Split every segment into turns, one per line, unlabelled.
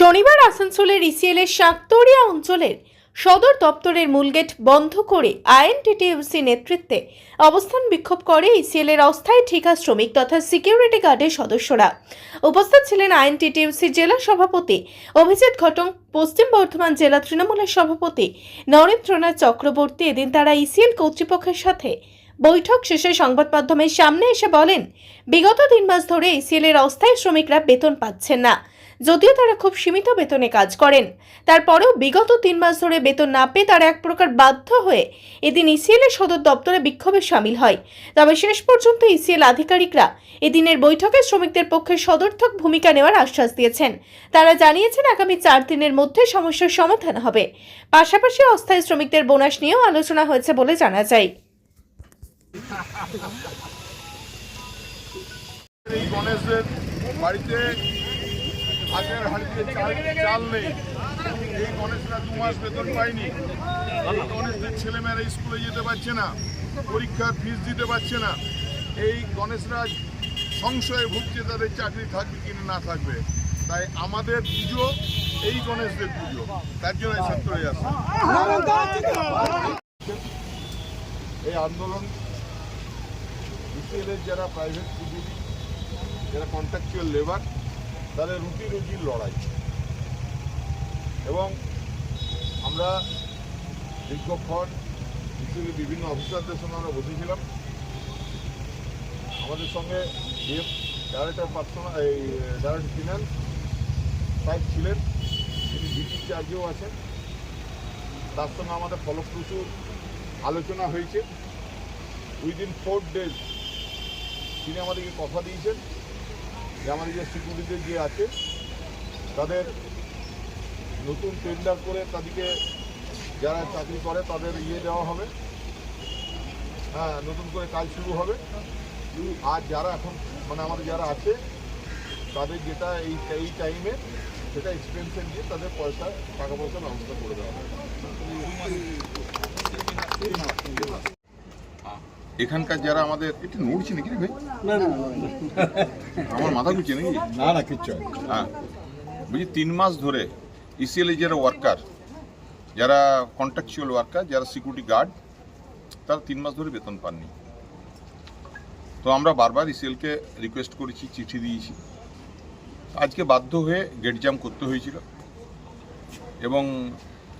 শনিবার আসানসোলের ইসিএল এর শাকতরিয়া অঞ্চলের সদর দপ্তরের মূলগেট বন্ধ করে আইএনটিটিউসি নেতৃত্বে অবস্থান বিক্ষোভ করে ইসিএল এর অস্থায়ী ঠিকা শ্রমিক তথা সিকিউরিটি গার্ডের সদস্যরা। উপস্থিত ছিলেন আইএনটিটিউসি জেলা সভাপতি অভিজিৎ ঘটং, পশ্চিম বর্ধমান জেলা তৃণমূলের সভাপতি নরেন্দ্রনাথ চক্রবর্তী। এদিন তারা ইসিএল কর্তৃপক্ষের সাথে বৈঠক শেষে সংবাদ মাধ্যমের সামনে এসে বলেন, বিগত তিন মাস ধরে ইসিএল এর অস্থায়ী শ্রমিকরা বেতন পাচ্ছেন না। যদিও তারা খুব সীমিত বেতনে কাজ করেন। তারপরেও বিগত তিন মাস ধরে বেতন না পেয়ে তারা এক প্রকার বাধ্য হয়ে এদিন ইসিএল এর সদর দপ্তরে বিক্ষোভে সামিল হয়। তবে শেষ পর্যন্ত ইসিএল আধিকারিকরা এদিনের বৈঠকে শ্রমিকদের পক্ষে সদর্থক ভূমিকা নেওয়ার আশ্বাস দিয়েছেন। তারা জানিয়েছেন আগামী চার দিনের মধ্যে সমস্যার সমাধান হবে। পাশাপাশি অস্থায়ী শ্রমিকদের বোনাস নিয়েও আলোচনা হয়েছে বলে জানা যায়।
এই গণেশদের বাড়িতে আগের হাড়িতে চাল চাল নেই। এই গণেশরা দু মাস বেতন পায়নি। এই গণেশদের ছেলেমেয়েরা স্কুলে যেতে পারছে না, পরীক্ষার ফিস দিতে পারছে না। এই গণেশরা সংশয়ে ভুগছে তাদের চাকরি থাকবে কিনা না থাকবে। তাই আমাদের পুজো, এই গণেশদের পুজো। তার জন্য এই সেক্টরে আসে এই আন্দোলন বিপিএলের যারা প্রাইভেট পুঁজিবি যারা কন্ট্রাকচুয়াল লেবার তাদের রুটি রুজির লড়াই। এবং আমরা দীর্ঘক্ষণ বিপিএলের বিভিন্ন অফিসারদের সঙ্গে আমরা বসেছিলাম। আমাদের সঙ্গে ডাইরেক্টর পার্সোনাল এই, ডাইরেক্টর ফিনান্স সাহেব ছিলেন। তিনি ডিপি চার্জেও আছেন। তার সঙ্গে আমাদের ফলপ্রসূ আলোচনা হয়েছে। উইদিন ফোর ডেজ তিনি আমাদেরকে কথা দিয়েছেন। যে আমাদের যে সিকিউরিটি যে আছে, তাদের নতুন টেন্ডার করে তাদেরকে যারা চাকরি করে তাদের ইয়ে দেওয়া হবে। হ্যাঁ নতুন করে কাজ শুরু হবে। আর যারা এখন মানে আমাদের যারা আছে, তাদের যেটা এই এই টাইমে সেটা এক্সপেন্সে দিয়ে তাদের পয়সা, টাকা পয়সা ব্যবস্থা করে দেওয়া হবে। এখানকার যারা আমাদের একটু নড়ছি নাকি ভাই? আমার মাথা ঘুরছে নাকি?
না না কিচ্ছু হয়।
বলছি তিন মাস ধরে ইসিএল যারা ওয়ার্কার যারা কন্ট্রাকচুয়াল ওয়ার্কার যারা সিকিউরিটি গার্ড তারা তিন মাস ধরে বেতন পাননি। তো আমরা বারবার ইসিএলকে রিকোয়েস্ট করেছি চিঠি দিয়েছি। আজকে বাধ্য হয়ে গেট জাম করতে হয়েছিল। এবং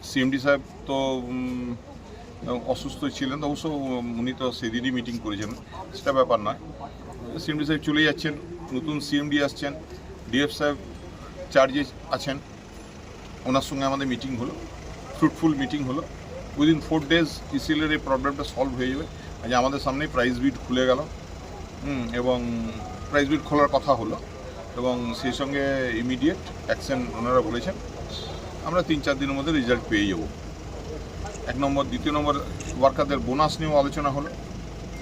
সিএমডি সাহেব তো অসুস্থ ছিলেন, অবশ্য উনি তো সেদিনই মিটিং করেছেন, সেটা ব্যাপার নয়। সিএমডি সাহেব চলে যাচ্ছেন, নতুন সিএমডি আসছেন ডিএফ সাহেব চার্জে আছেন, ওনার সঙ্গে আমাদের মিটিং হলো ফ্রুটফুল মিটিং হলো। উইদিন ফোর ডেজ ইসিএলের এই প্রবলেমটা সলভ হয়ে যাবে। আজ আমাদের সামনে প্রাইস বিট খুলে গেল। এবং প্রাইস বিট খোলার কথা হলো, এবং সেই সঙ্গে ইমিডিয়েট অ্যাকশন ওনারা বলেছেন। আমরা তিন চার দিনের মধ্যে রেজাল্ট পেয়ে যাব। এক নম্বর দ্বিতীয় নম্বর ওয়ার্কারদের বোনাস নিয়েও আলোচনা হলো।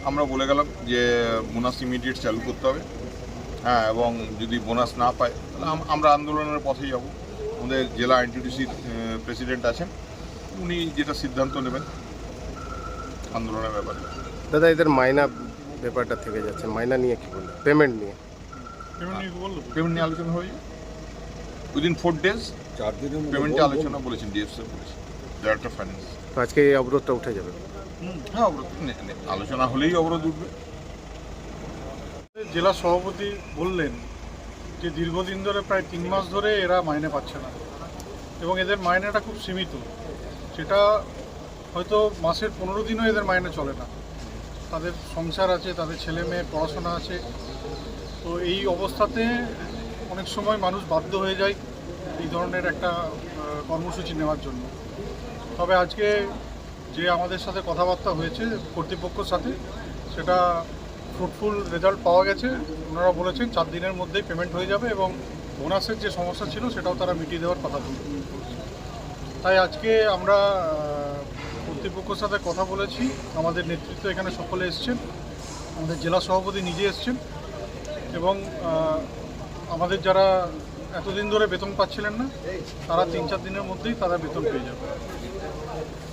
আমরা বলে গেলাম যে বোনাস ইমিডিয়েট চালু করতে হবে। হ্যাঁ এবং যদি বোনাস না পায় তাহলে আম- আমরা আন্দোলনের পথে যাব। আমাদের জেলা এনটিডিসির প্রেসিডেন্ট আছেন। উনি যেটা সিদ্ধান্ত নেবেন আন্দোলনের ব্যাপারে।
দাদা এদের মাইনা ব্যাপারটা থেকে যাচ্ছে। মাইনা নিয়ে কি বলব পেমেন্ট নিয়ে।
পেমেন্ট নিয়ে আলোচনা হয়ে উইদিন ফোর ডেজ
চার দিনের
পেমেন্টে আলোচনা বলেছেন ডিএফ স্যার বলেছেন। ডাইরেক্টর ফাইন্যান্স
তো আজকে এই অবরোধটা উঠে যাবে।
হ্যাঁ অবরোধ নে- নে- আলোচনা হলেই অবরোধ উঠবে।
জেলা সভাপতি বললেন যে দীর্ঘদিন ধরে প্রায় তিন মাস ধরে এরা মাইনে পাচ্ছে না এবং এদের মাইনেটা খুব সীমিত। সেটা হয়তো মাসের পনেরো দিনও এদের মাইনে চলে না। তাদের সংসার আছে তাদের ছেলে মেয়ে পড়াশোনা আছে। তো এই অবস্থাতে অনেক সময় মানুষ বাধ্য হয়ে যায় এই ধরনের একটা আহ, কর্মসূচি নেওয়ার জন্য। তবে আজকে যে আমাদের সাথে কথাবার্তা হয়েছে কর্তৃপক্ষের সাথে, সেটা ফ্রুটফুল রেজাল্ট পাওয়া গেছে। ওনারা বলেছেন চার দিনের মধ্যেই পেমেন্ট হয়ে যাবে এবং বোনাসের যে সমস্যা ছিল, সেটাও তারা মিটিয়ে দেওয়ার কথা তাই আজকে আমরা কর্তৃপক্ষের সাথে কথা বলেছি। আমাদের নেতৃত্ব এখানে সকলে এসছেন। আমাদের জেলা সভাপতি নিজে এসছেন। এবং আমাদের যারা এতদিন ধরে বেতন পাচ্ছিলেন না, তারা তিন চার দিনের মধ্যেই তারা বেতন পেয়ে যাবে। Thank you.